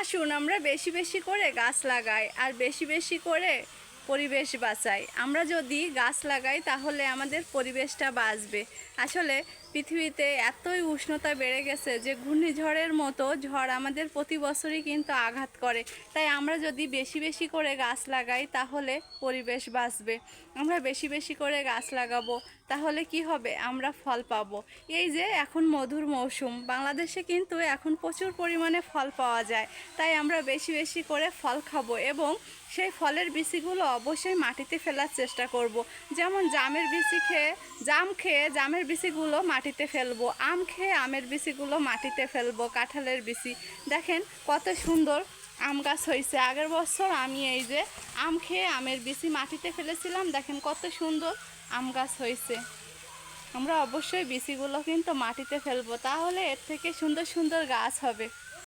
আসুন আমরা বেশি বেশি করে গাছ লাগাই আর বেশি বেশি করে পরিবেশ বাঁচাই আমরা যদি গাছ লাগাই, তাহলে আমাদের পরিবেশটা বাঁচবে। আসলে পৃথিবীতে এতই উষ্ণতা বেড়ে গেছে যে ঘূর্ণিঝড়ের মতো ঝড় আমাদের প্রতি বছরই কিন্তু আঘাত করে। তাই আমরা যদি বেশি বেশি করে গাছ লাগাই, তাহলে পরিবেশ বাঁচবে। আমরা বেশি বেশি করে গাছ লাগাবো, তাহলে কি হবে? আমরা ফল পাবো। এই যে এখন মধুর মৌসুম, বাংলাদেশে কিন্তু এখন প্রচুর পরিমাণে ফল পাওয়া যায়। তাই আমরা বেশি বেশি করে ফল খাব এবং সেই ফলের বিচিগুলো অবশ্যই মাটিতে ফেলার চেষ্টা করব। যেমন জামের বিচি খেয়ে, জাম খেয়ে জামের বিচিগুলো মাটিতে ফেলব। আম খেয়ে আমের বিচিগুলো মাটিতে ফেলব, কাঁঠালের বিচি। দেখেন কত সুন্দর আম গাছ হয়েছে। আগের বছর আমি এই যে আম খেয়ে আমের বিচি মাটিতে ফেলেছিলাম, দেখেন কত সুন্দর আম গাছ হয়েছে। আমরা অবশ্যই বিচিগুলো কিন্তু মাটিতে ফেলব, তাহলে এর থেকে সুন্দর সুন্দর গাছ হবে।